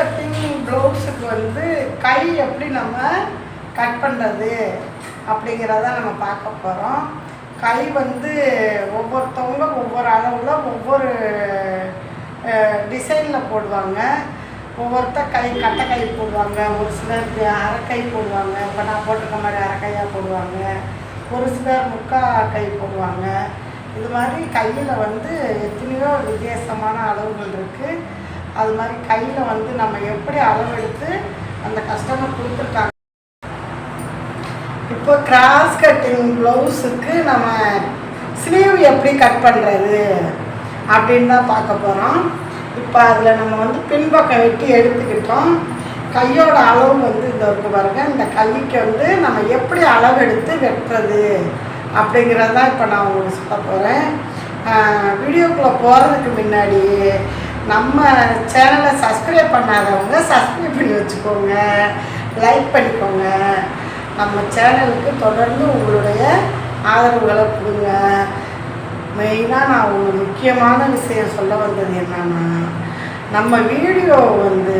Cutting ப்ளவுஸுக்கு வந்து கை எப்படி நம்ம கட் பண்ணுறது அப்படிங்கிறத நம்ம பார்க்க போகிறோம் கை வந்து ஒவ்வொருத்தவங்க ஒவ்வொரு அளவில் ஒவ்வொரு டிசைனில் போடுவாங்க. ஒவ்வொருத்தர் கை கட்டை கை போடுவாங்க. ஒரு சிலர் அரைக்கை போடுவாங்க. இப்போ நான் போட்டிருக்க மாதிரி அரைக்கையாக போடுவாங்க. ஒரு சிலர் முக்கா கை போடுவாங்க. இது மாதிரி கையில் வந்து எத்தனையோ வித்தியாசமான அளவுகள் இருக்குது அது மாதிரி கையில் வந்து நம்ம எப்படி அளவெடுத்து அந்த கஸ்டமர் கொடுத்துருக்காங்க. இப்போ கிராஸ் கட்டிங் ப்ளவுஸுக்கு நம்ம ஸ்லீவ் எப்படி கட் பண்ணுறது அப்படின்னு தான் பார்க்க போகிறோம் இப்போ அதில் நம்ம வந்து பின்பக்கம் வெட்டி எடுத்துக்கிட்டோம். கையோட அளவு வந்து இந்த இருக்கு பாருங்க. இந்த கைக்கு வந்து நம்ம எப்படி அளவெடுத்து வெட்டுறது அப்படிங்கிறது தான் இப்போ நான் உங்களுக்கு சொல்ல போகிறேன் வீடியோக்குள்ளே போகிறதுக்கு முன்னாடி நம்ம சேனலை சப்ஸ்கிரைப் பண்ணாதவங்க சப்ஸ்கிரைப் பண்ணி வச்சுக்கோங்க. லைக் பண்ணிக்கோங்க. நம்ம சேனலுக்கு தொடர்ந்து உங்களுடைய ஆதரவுகளை கொடுங்க. மெயினாக நான் ஒரு முக்கியமான விஷயம் சொல்ல வந்தது என்னன்னா நம்ம வீடியோ வந்து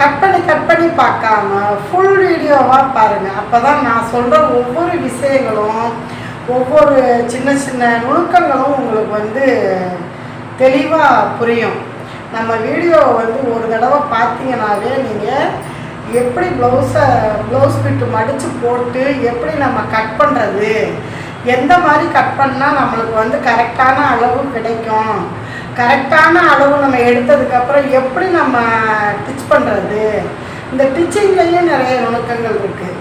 கட் பண்ணி கட் பண்ணி பார்க்காம ஃபுல் வீடியோவாக பாருங்கள் அப்போ தான் நான் சொல்கிற ஒவ்வொரு விஷயங்களும் ஒவ்வொரு சின்ன சின்ன நுணுக்கங்களும் உங்களுக்கு வந்து தெளிவாக புரியும். நம்ம வீடியோவை வந்து ஒரு தடவை பார்த்தீங்கன்னாவே நீங்கள் எப்படி ப்ளவுஸை ப்ளவுஸ் பிட்டு மடித்து போட்டு எப்படி நம்ம கட் பண்ணுறது எந்த மாதிரி கட் பண்ணால் நம்மளுக்கு வந்து கரெக்டான அளவு கிடைக்கும்? கரெக்டான அளவு நம்ம எடுத்ததுக்கப்புறம் எப்படி நம்ம டிச் பண்ணுறது இந்த டிச்சிங்லேயும் நிறைய நுணுக்கங்கள் இருக்குது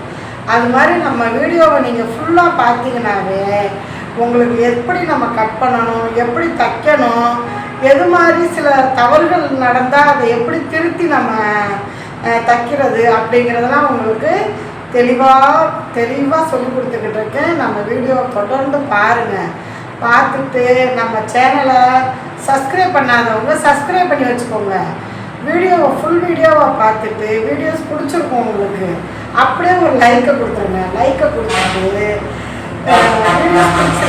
அது மாதிரி நம்ம வீடியோவை நீங்கள் ஃபுல்லாக பார்த்தீங்கன்னாவே உங்களுக்கு எப்படி நம்ம கட் பண்ணணும் எப்படி தைக்கணும் எது மாதிரி சில தவறுகள் நடந்தால் அதை எப்படி திருத்தி நம்ம தைக்கிறது அப்படிங்கிறதெல்லாம் உங்களுக்கு தெளிவாக தெளிவாக சொல்லி கொடுத்துக்கிட்டு இருக்கேன். நம்ம வீடியோவை தொடர்ந்து பாருங்கள் பார்த்துட்டு நம்ம சேனலை சப்ஸ்கிரைப் பண்ணாதவங்க சப்ஸ்கிரைப் பண்ணி வச்சுக்கோங்க. வீடியோவை ஃபுல் வீடியோவை பார்த்துட்டு வீடியோஸ் பிடிச்சிருக்கும் உங்களுக்கு. அப்படியே ஒரு லைக்கை கொடுத்துருங்க. லைக்கை கொடுத்துட்டு வீடியோஸ்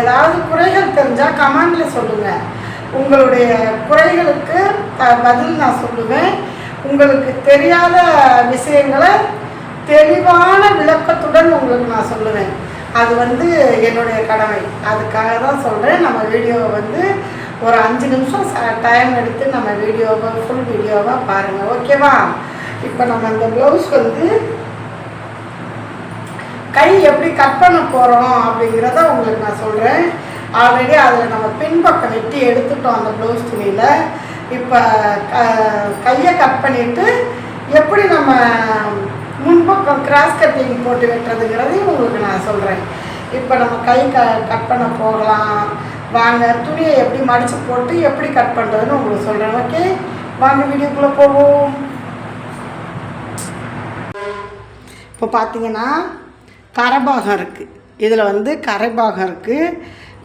ஏதாவது குறைகள் தெரிஞ்சால் கமெண்டில் சொல்லுங்கள் உங்களுடைய குறைகளுக்கு பதில் நான் சொல்லுவேன். உங்களுக்கு தெரியாத விஷயங்களை தெளிவான விளக்கத்துடன் உங்களுக்கு நான் சொல்லுவேன். அது வந்து என்னுடைய கடமை. அதுக்காக தான் சொல்கிறேன் நம்ம வீடியோவை வந்து ஒரு அஞ்சு நிமிஷம் டைம் எடுத்து நம்ம வீடியோவை ஃபுல் வீடியோவாக பாருங்கள் ஓகேவா இப்போ நம்ம இந்த ப்ளவுஸ் வந்து கை எப்படி கட் பண்ண போகிறோம் அப்படிங்கிறத உங்களுக்கு நான் சொல்கிறேன் ஆல்ரெடி அதில் நம்ம பின்பக்கம் வெட்டி எடுத்துட்டோம் அந்த ப்ளவுஸ் துணியில். இப்போ க கையை கட் பண்ணிவிட்டு எப்படி நம்ம முன்பக்கம் கிராஸ் கட்டிங் போட்டு வெட்டுறதுங்கிறதையும் உங்களுக்கு நான் சொல்கிறேன் இப்போ நம்ம கை க கட் பண்ண போகலாம். வாங்க துணியை எப்படி மடித்து போட்டு எப்படி கட் பண்ணுறதுன்னு உங்களுக்கு சொல்கிறேன் ஓகே வாங்க வீடியோக்குள்ளே போவோம். இப்போ பார்த்தீங்கன்னா கரைபாகம் இருக்குது இதில் வந்து கரைபாகம் இருக்குது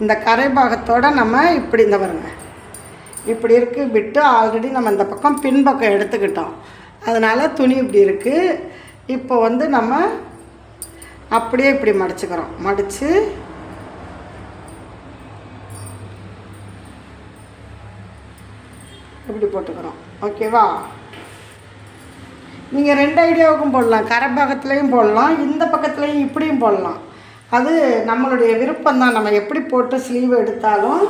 இந்த கரைபாகத்தோடு நம்ம இப்படி இந்த பாருங்க. இப்படி இருக்குது விட்டு ஆல்ரெடி நம்ம இந்த பக்கம் பின்பக்கம் எடுத்துக்கிட்டோம். அதனால் துணி இப்படி இருக்குது இப்போ வந்து நம்ம அப்படியே இப்படி மடிச்சுக்கிறோம். மடித்து இப்படி போட்டுக்கிறோம். ஓகேவா நீங்கள் ரெண்டு ஐடியாவுக்கும் போடலாம். கரை பக்கத்துலேயும் போடலாம். இந்த பக்கத்துலேயும் இப்படியும் போடலாம். அது நம்மளுடைய விருப்பம் தான் நம்ம எப்படி போட்டு ஸ்லீவ் எடுத்தாலும்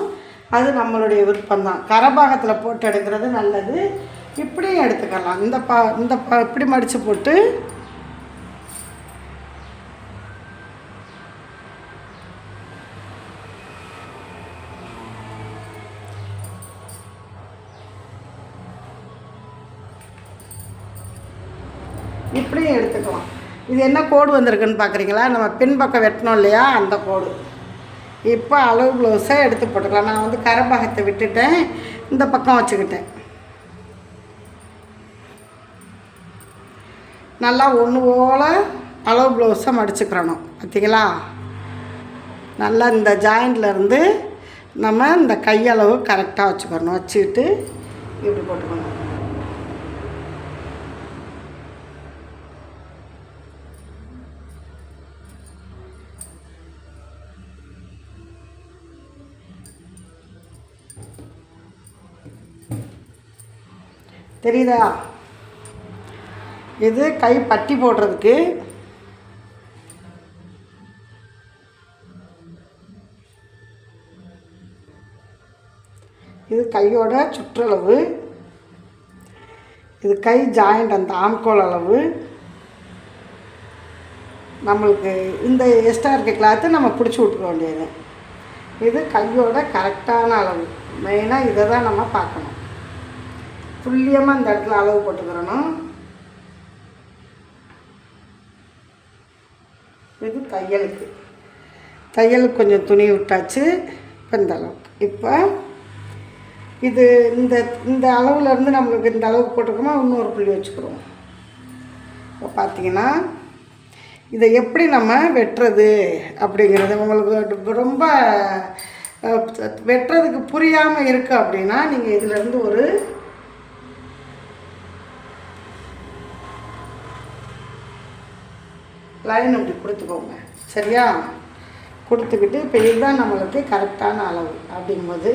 அது நம்மளுடைய விருப்பம் தான் கரபாகத்தில் போட்டு எடுக்கிறது நல்லது. இப்படியும் எடுத்துக்கலாம். இந்த பா இந்த பா இப்படி மடித்து போட்டு இப்படியும் எடுத்துக்கலாம். இது என்ன கோடு வந்திருக்குன்னு பார்க்குறீங்களா? நம்ம பின்பக்கம் வெட்டணும் இல்லையா? அந்த கோடு. இப்போ அளவு ப்ளவுஸாக எடுத்து போட்டுக்கலாம். நான் வந்து கரபாகத்தை விட்டுட்டேன். இந்த பக்கம் வச்சுக்கிட்டேன். நல்லா ஒன்று போல் அளவு ப்ளவுஸை மடிச்சுக்கிறணும். பார்த்தீங்களா? நல்லா இந்த ஜாயிண்ட்லேருந்து நம்ம இந்த கையளவு கரெக்டாக வச்சுக்கிறணும் வச்சுக்கிட்டு இப்படி போட்டுக்கணும். தெரியுதா? இது கை பட்டி போடுறதுக்கு இது கையோட சுற்றளவு. இது கை ஜாயிண்ட் அந்த ஆம்கோல் அளவு. நம்மளுக்கு இந்த எக்ஸ்ட்ரா இருக்க கிளாத்து நம்ம பிடிச்சி விட்டுக்க வேண்டியது. இது கையோட கரெக்டான அளவு. மெயினாக இதை தான் நம்ம பார்க்கணும். துல்லியமாக இந்த இடத்துல அளவு போட்டுக்கிறணும் இது தையலுக்கு. தையலுக்கு கொஞ்சம் துணி விட்டாச்சு. இப்போ இந்த அளவுக்கு. இப்போ இது இந்த இந்த அளவுலேருந்து நம்மளுக்கு இந்த அளவுக்கு போட்டிருக்கோமா இன்னொரு புள்ளி வச்சுக்கிறோம். இப்போ பார்த்தீங்கன்னா இதை எப்படி நம்ம வெட்டுறது அப்படிங்கிறது உங்களுக்கு ரொம்ப வெட்டுறதுக்கு புரியாமல் இருக்குது அப்படின்னா நீங்கள் இதிலேருந்து ஒரு லைன் இப்படி கொடுத்துக்கோங்க. சரியா? கொடுத்துக்கிட்டு இப்போ இதுதான் நம்மளுக்கு கரெக்டான அளவு அப்படிங்கும்போது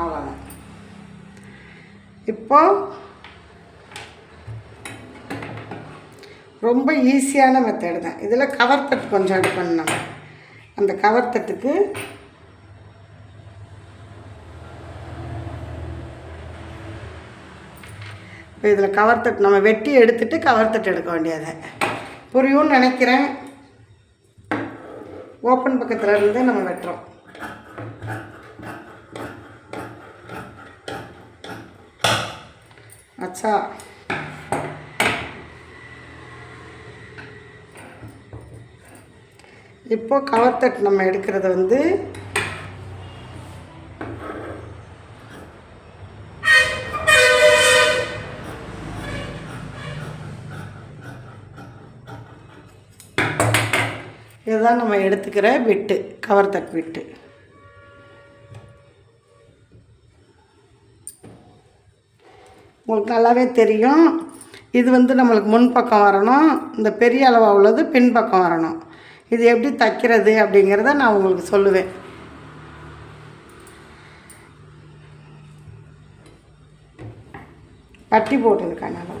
அவ்வளோதான் இப்போ ரொம்ப ஈஸியான மெத்தேடு தான். இதில் கவர் தட்டு கொஞ்சம் ஆட் பண்ணணும். அந்த கவர் தட்டுக்கு இப்போ இதில் கவர் தட்டு நம்ம வெட்டி எடுத்துட்டு கவர் தட்டு எடுக்க வேண்டியது. புரியும்னு நினைக்கிறேன். ஓப்பன் பக்கத்தில் இருந்து நம்ம வெட்டுறோம். அச்சா. இப்போ கவர் தட்டு நம்ம எடுக்கிறது வந்து இதுதான் நம்ம எடுத்துக்கிற விட்டு கவர் தட் விட்டு. உங்களுக்கு நல்லாவே தெரியும். இது வந்து நம்மளுக்கு முன்பக்கம் வரணும். இந்த பெரிய அளவாக உள்ளது பின்பக்கம் வரணும். இது எப்படி தைக்கிறது அப்படிங்கிறத நான் உங்களுக்கு சொல்லுவேன். பட்டி போட்டதுக்கான அளவு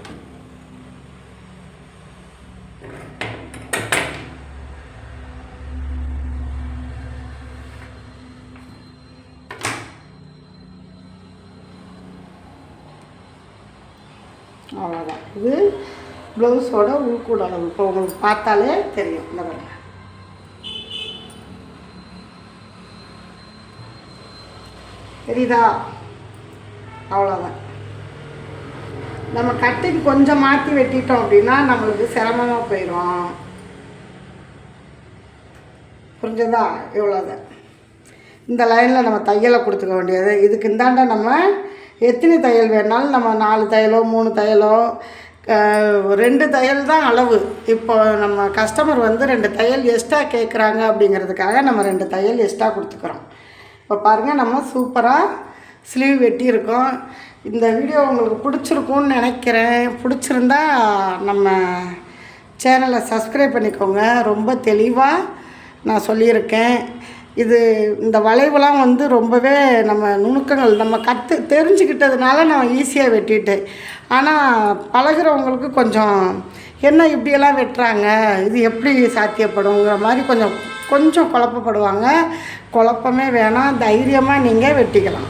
அவ்வளோதான் இது ப்ளவுஸோட உள்கூட அளவு இப்போ உங்களுக்கு பார்த்தாலே தெரியும். இந்த பாருங்க. தெரியுதா? அவ்வளோதான் நம்ம கட்டிங் கொஞ்சம் மாற்றி வெட்டிட்டோம் அப்படின்னா நம்மளுக்கு சிரமமாக போயிடும் புரிஞ்சதா? இவ்வளோதான் இந்த லைனில் நம்ம தையலை கொடுத்துக்க வேண்டியது. இதுக்கு இந்தாண்ட நம்ம எத்தனை தையல் வேணாலும் நம்ம நாலு தையலோ மூணு தையலோ ரெண்டு தையல் தான் அளவு. இப்போ நம்ம கஸ்டமர் வந்து ரெண்டு தையல் எக்ஸ்ட்ரா கேட்குறாங்க அப்படிங்கிறதுக்காக நம்ம ரெண்டு தையல் எக்ஸ்ட்ரா கொடுத்துக்குறோம். இப்போ பாருங்கள் நம்ம சூப்பராக ஸ்லீவ் வெட்டியிருக்கோம். இந்த வீடியோ உங்களுக்கு பிடிச்சிருக்கும்னு நினைக்கிறேன். பிடிச்சிருந்தா நம்ம சேனலை சப்ஸ்கிரைப் பண்ணிக்கோங்க. ரொம்ப தெளிவாக நான் சொல்லியிருக்கேன். இது இந்த வளைவுலாம் வந்து ரொம்பவே நம்ம நுணுக்கங்கள் நம்ம கற்று தெரிஞ்சுக்கிட்டதுனால நான் ஈஸியாக வெட்டிட்டேன் ஆனால் பழகுறவங்களுக்கு கொஞ்சம் என்ன இப்படியெல்லாம் வெட்டுறாங்க? இது எப்படி சாத்தியப்படுங்கிற மாதிரி கொஞ்சம் கொஞ்சம் குழப்பப்படுவாங்க. குழப்பமே வேணாம் தைரியமாக நீங்கள் வெட்டிக்கலாம்.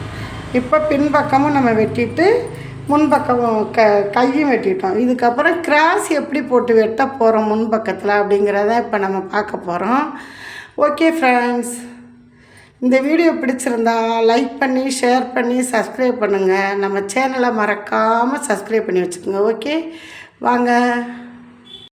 இப்போ பின்பக்கமும் நம்ம வெட்டிட்டு முன்பக்கமும் க கையும் வெட்டிட்டோம். இதுக்கப்புறம் கிராஸ் எப்படி போட்டு வெட்ட போகிறோம் முன்பக்கத்தில் அப்படிங்கிறத இப்போ நம்ம பார்க்க போகிறோம் ஓகே ஃப்ரெண்ட்ஸ் இந்த வீடியோ பிடிச்சிருந்தா லைக் பண்ணி ஷேர் பண்ணி சப்ஸ்கிரைப் பண்ணுங்கள் நம்ம சேனலை மறக்காமல் சப்ஸ்கிரைப் பண்ணி வச்சுக்கோங்க ஓகே வாங்க.